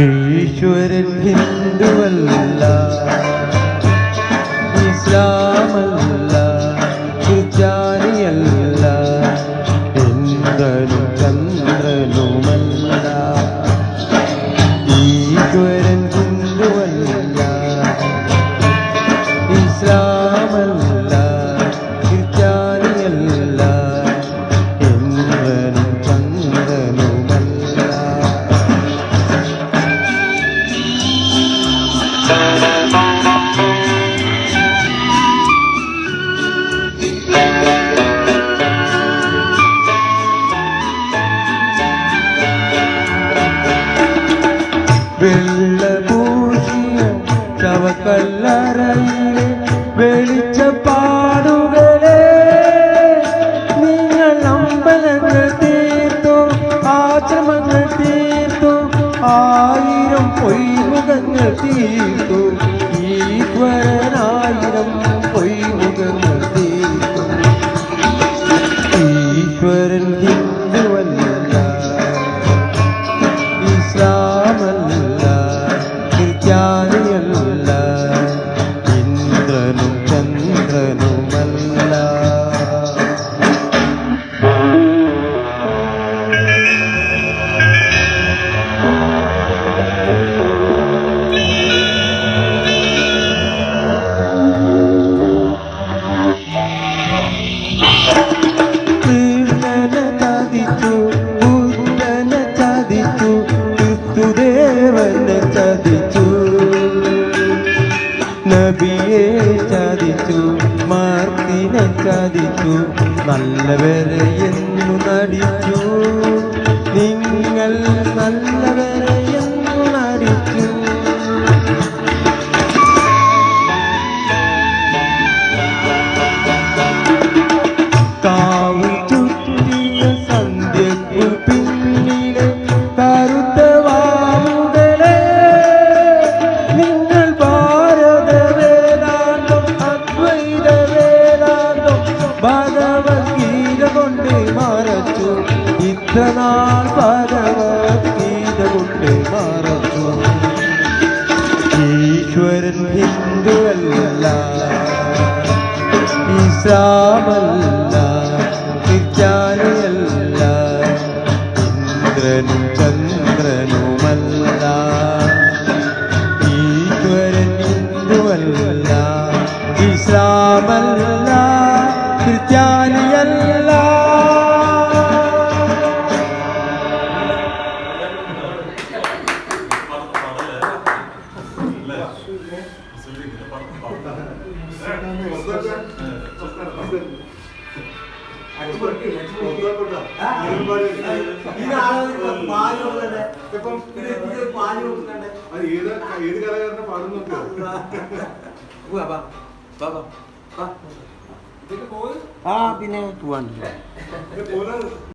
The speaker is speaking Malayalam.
ഈശ്വരൻ ഹിന്ദുവല്ല ഇസ്ലാമല്ല. വെള്ളപൂശിയ വെളിച്ച പാടുകളെ നിങ്ങൾ അമ്പലങ്ങൾ തീർത്തു ആശ്രമങ്ങൾ തീർത്തു ആയിരം പൊയ്മുഖങ്ങൾ തീർത്തു ഈശ്വരനായിരം പൊയ്മുഖങ്ങൾ തീർത്തു. ഈശ്വരൻ ഹിന്ദുവല്ല ചതിച്ചു നല്ലവരെ എന്നു നടിച്ചു. നിങ്ങൾ നല്ലവരെ ഇത്രനാൾ ഭഗവത്ഗീതമുണ്ട് മറന്നു. ഈശ്വരൻ ഹിന്ദുവല്ല ഇസ്ലാമല്ല ക്രിസ്ത്യാനിയല്ല ഇന്ദ്രനും ചന്ദ്രനുമല്ല. ഈശ്വരൻ ഹിന്ദുവല്ല ഇസ്ലാമല്ല ക്രിസ്ത്യാനിയല്ല ഏത് ഏത് കലാകാരനെ പാടുന്നു ആ പിന്നെ പോവാൻ. പോലെ